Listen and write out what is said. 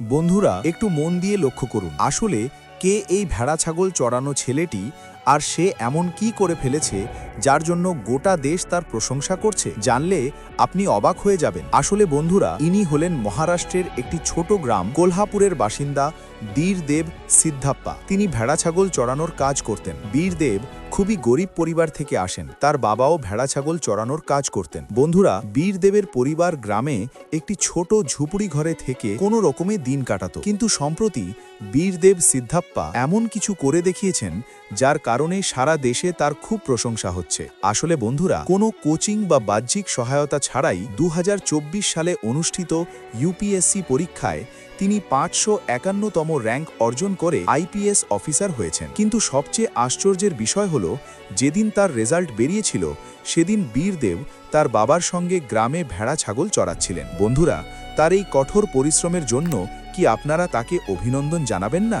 বন্ধুরা, একটু মন দিয়ে লক্ষ্য করুন। আসলে, কে এই ভেড়া ছাগল চড়ানো ছেলেটি আর সে এমন কি করে ফেলেছে যার জন্য গোটা দেশ তার প্রশংসা করছে? জানলে আপনি অবাক হয়ে যাবেন। আসলে বন্ধুরা, ইনি হলেন মহারাষ্ট্রের একটি ছোট গ্রাম, কোলহাপুরের বাসিন্দা বীরদেব সিদ্ধাপ্পা। তিনি ভেড়া ছাগল চড়ানোর কাজ করতেন। বীরদেব খুবই গরিব পরিবার থেকে আসেন। তার বাবাও ভেড়া ছাগল চড়ানোর কাজ করতেন। বন্ধুরা, বীরদেবের পরিবার গ্রামে একটি ছোট ঝুপড়ি ঘরে থেকে কোনো রকমে দিন কাটাত। কিন্তু সম্প্রতি বীরদেব সিদ্ধাপ্পা এমন কিছু করে দেখিয়েছেন, যার কারণে সারা দেশে তার খুব প্রশংসা হচ্ছে। আসলে বন্ধুরা, কোনো কোচিং বা বাহ্যিক সহায়তা ছাড়াই দুহাজার চব্বিশ সালে অনুষ্ঠিত ইউপিএসসি পরীক্ষায় তিনি পাঁচশো একান্নতম র্যাঙ্ক অর্জন করে আইপিএস অফিসার হয়েছেন। কিন্তু সবচেয়ে আশ্চর্যের বিষয় হল, যেদিন তার রেজাল্ট বেরিয়েছিল, সেদিন বীরদেব তার বাবার সঙ্গে গ্রামে ভেড়া ছাগল চড়াচ্ছিলেন। বন্ধুরা, তার এই কঠোর পরিশ্রমের জন্য কি আপনারা তাকে অভিনন্দন জানাবেন না?